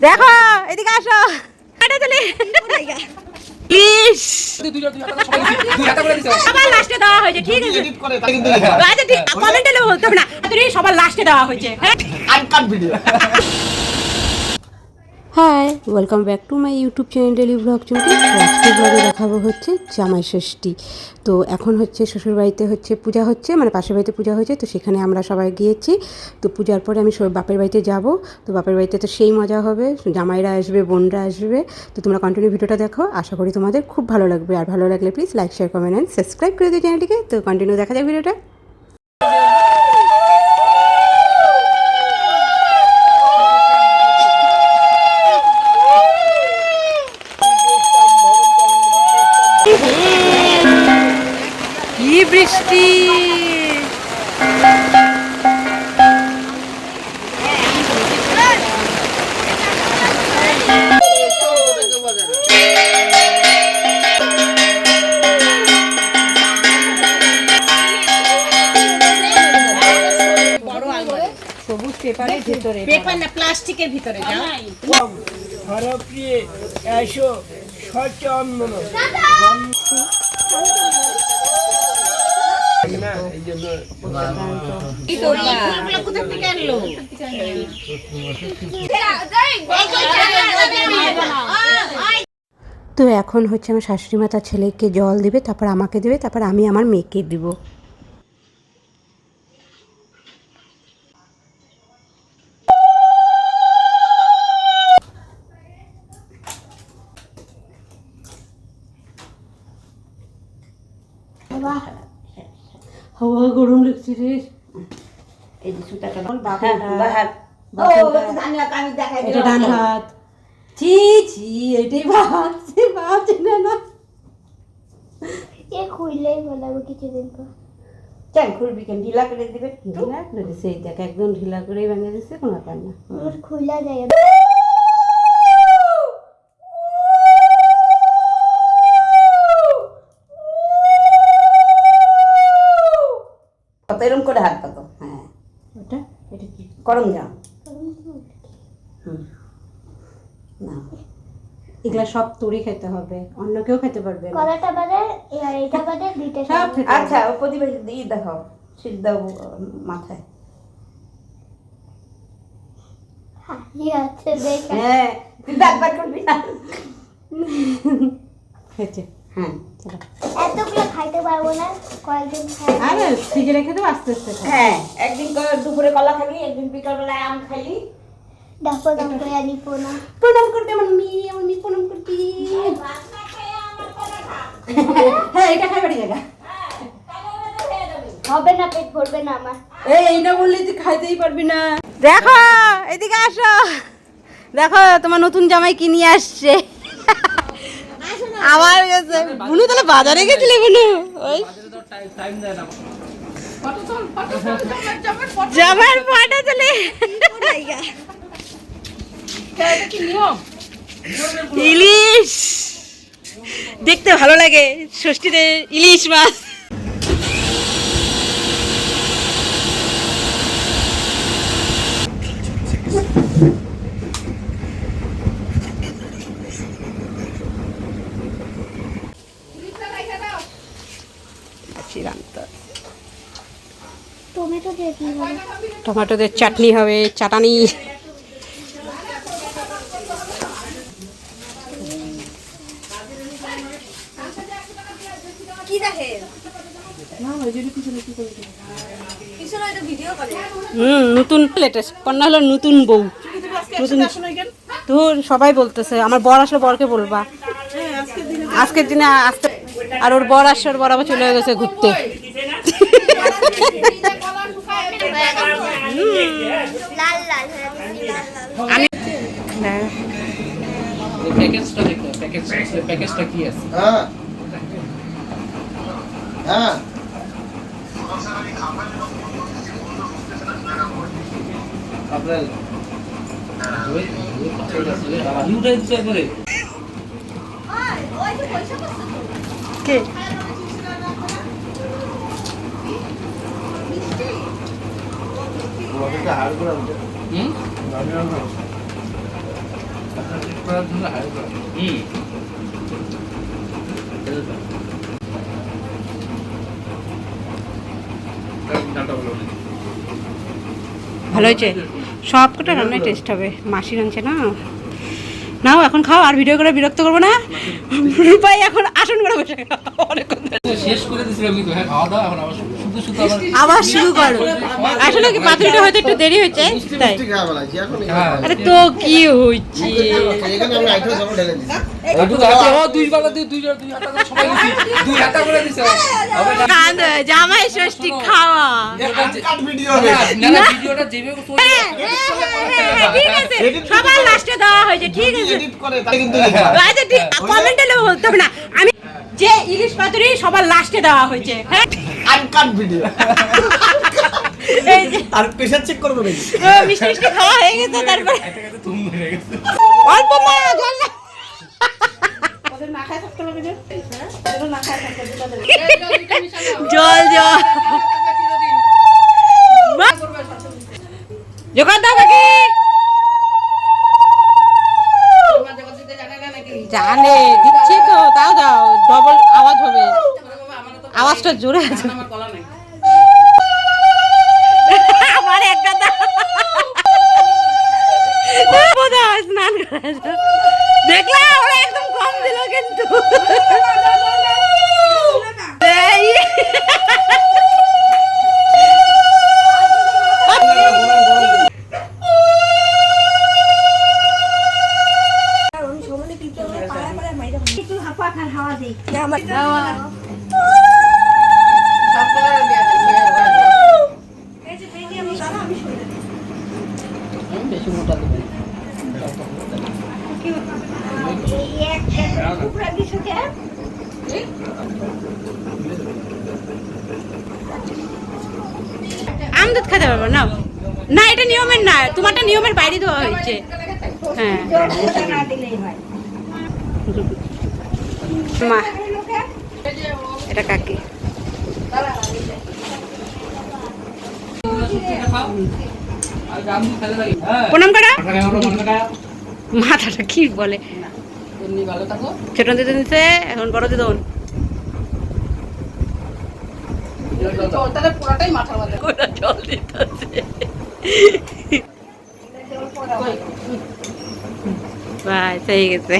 দেখো এদিকে আসো। এটা চলে। প্লিজ সবার লাস্টে দেওয়া হয়েছে ঠিক আছে। আচ্ছা কমেন্টে বলতে না। তুমি সবার লাস্টে দেওয়া হয়েছে। হ্যাঁ hi welcome back to my YouTube channel daily vlog Chumki আজকে ব্লগে দেখাবো হচ্ছে জামাই ষষ্ঠী। তো এখন হচ্ছে শ্বশুরবাড়িতে হচ্ছে পূজা হচ্ছে মানে পাশের বাড়িতে পূজা হয়েছে, তো সেখানে আমরা সবাই গিয়েছি। তো পূজার পরে আমি বাপের বাড়িতে যাব। তো বাপের বাড়িতে তো সেই মজা হবে, জামাইরা আসবে, বোনরা আসবে। তো তোমরা কন্টিনিউ ভিডিওটা দেখো, আশা করি তোমাদের খুব ভালো লাগবে। আর ভালো লাগলে please like share comment and subscribe করে দিও চ্যানেলটিকে। তো কন্টিনিউ দেখা যাক ভিডিওটা। ভেতরে পেপার না প্লাস্টিকের ভিতরে যাও হরপ্রিয়ে এসো সচন্দন। তো এখন হচ্ছে আমার শাশুড়ি মা তার ছেলেকে জল দেবে তারপর আমাকে দেবে তারপর আমি আমার মেয়েকে দিব। রে এই যে সুতাটা হ্যাঁ, বাহার ও বাহারটা। ধন্যবাদ আমি দেখাই এটা ডান হাত। ছি ছি এটাই ভাবছে ভাবছে না না। এ খুললেই বলাবো কিছুদিন পর। কেন খুলবি কেন? ঢিলা করে দিবে। ঢিলা করে দিছে দেখ একদম ঢিলা করেই ভেঙে দিচ্ছে কোনো ব্যাপার না। ওর খুলা যায়। এরম করে হাত কত হ্যাঁ। ওটা? এটা কি? করম যাও না। এগুলা সব তুড়ি খেতে হবে অন্য কেউ খেতে পারবে কলাটা বাদে আর এটা বাদে দুইটা সব খেতে আচ্ছা ও প্রতিবেশী দিয়ে দেখাও সিদ্ধ মাথায়। আছে দেখ। হ্যাঁ তুই দাঁত বার করবি। না খেতে। হ্যাঁ এতগুলো খাইতে পারব না কয়েকদিন খাই আরে ফ্রিজে রেখে দেবো আস্তে আস্তে হ্যাঁ একদিন দুপুরে কলা একদিন বিকালবেলায় আম করে না। প্রণাম করবে আমার মেয়ে আমার মেয়ে প্রণাম করবি। হ্যাঁ এটা খাই বাড়ি জায়গা। হবে না পেট ভরবে না আমার। এই এই না বললে তুই খাইতেই পারবি না। দেখো এদিকে আসো। দেখো তোমার নতুন জামাই কি নিয়ে আসছে। আমার কাছে। বুনু, তাহলে বাজারে গেছিলে বুনু? ওই। জামার ফটো তুলে ইলিশ। দেখতে ভালো লাগে, ষষ্ঠীতে ইলিশ মাছ। চিরান্ত টমেটো দিয়ে কি হবে টমেটোদের চাটনি হবে চাটানি। হুম নতুন লেটেস্ট কন্যা হলো নতুন বউ। নতুন তোর সবাই বলতেছে আমার বর আসলে বরকে বলবা। আজকের দিনে আসতে আর ওর বর আসছে ওর বর আবার চলে গেছে ঘুরতে। লাল লাল হয়ে লাল লাল। আমি প্যাকেজটা দেখো প্যাকেজটা প্যাকেজটা কি আছে? হ্যাঁ। হ্যাঁ। আপনার কে? হুম? হুম। ভালো হয়েছে? সব কটা রান্নায় টেস্ট হবে। মাসি রাঁধছে না? নাও এখন খাও আর ভিডিও করে বিরক্ত করব না। রূপাই এখন আসন করে বসে। অনেকক্ষণ শেষ করে দিয়েছিলাম কিন্তু হ্যাঁ খাওয়া দাওয়া এখন আবার আবার আবার শুরু করো। আসলে কি পাতুরিটা হয়তো একটু দেরি হয়েছে তাই। হ্যাঁ। আরে তো কি কাঁদ জামাই ষষ্ঠী খাওয়া। হ্যাঁ, ঠিক আছে। সবার লাস্টে দেওয়া হয়েছে ঠিক আছে। কমেন্টে বলতে না। আমি যে ইলিশ পাতুরি সবার লাস্টে দেওয়া হয়েছে। হ্যাঁ। আনকাট ভিডিও আর প্রেশার চেক করব নাকি? মিষ্টি মিষ্টি খাওয়া হয়ে গেছে তারপরে অল্প মা জল না। ওদের না খায় থাকতে হবে যে হ্যাঁ ওদের না খায় থাকতে হবে তাদের। জল জল মা জোগাড় দাও কাকি জানে দিচ্ছে তো তাও দাও ডবল আওয়াজ হবে আওয়াজটা জোরে আছে। আমার একটা স্নান করা দেখলাম ওরা একদম কম দিল কিন্তু। এই। আম দুধ খেতে পারব না? না, এটা নিয়মের না, তোমারটা নিয়মের বাইরে দেওয়া হয়েছে। হ্যাঁ। মা, এটা কাকি? প্রণাম কাটা মাথাটা কি বলে? ছোট দিতে দিতে এখন বড় দিতে জল দিতে বাস হয়ে গেছে।